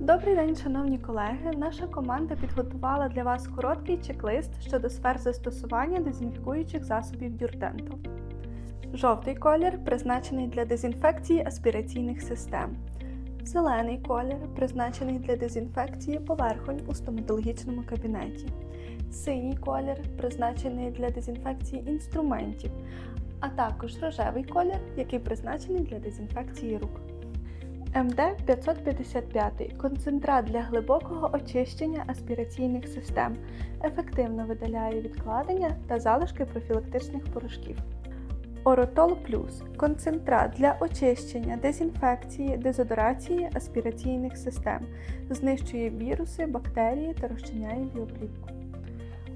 Добрий день, шановні колеги. Наша команда підготувала для вас короткий чек-лист щодо сфер застосування дезінфікуючих засобів Дюрдентал. Жовтий колір призначений для дезінфекції аспіраційних систем. Зелений колір призначений для дезінфекції поверхонь у стоматологічному кабінеті. Синій колір призначений для дезінфекції інструментів, а також рожевий колір, який призначений для дезінфекції рук. МД 555 концентрат для глибокого очищення аспіраційних систем, ефективно видаляє відкладення та залишки профілактичних порошків. Оротол Плюс концентрат для очищення, дезінфекції, дезодорації аспіраційних систем, знищує віруси, бактерії та розчиняє біоплівку.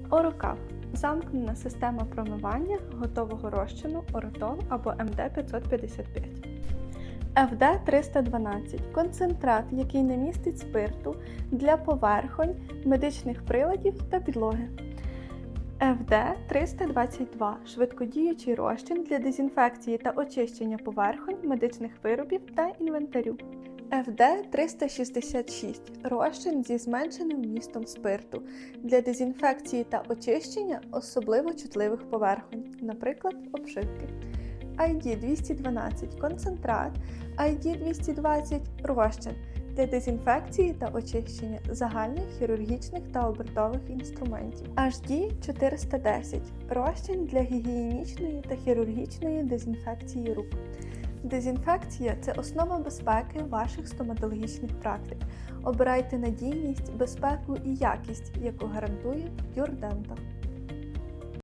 Орокав замкнена система промивання готового розчину оротол або МД 555. ФД-312 концентрат, який не містить спирту для поверхонь, медичних приладів та підлоги. ФД-322 швидкодіючий розчин для дезінфекції та очищення поверхонь, медичних виробів та інвентарю. ФД-366 розчин зі зменшеним вмістом спирту для дезінфекції та очищення особливо чутливих поверхонь, наприклад, обшивки. ID212 концентрат, ID220 розчин для дезінфекції та очищення загальних хірургічних та обертових інструментів. HD410 розчин для гігієнічної та хірургічної дезінфекції рук. Дезінфекція це основа безпеки ваших стоматологічних практик. Обирайте надійність, безпеку і якість, яку гарантує Дюрдента.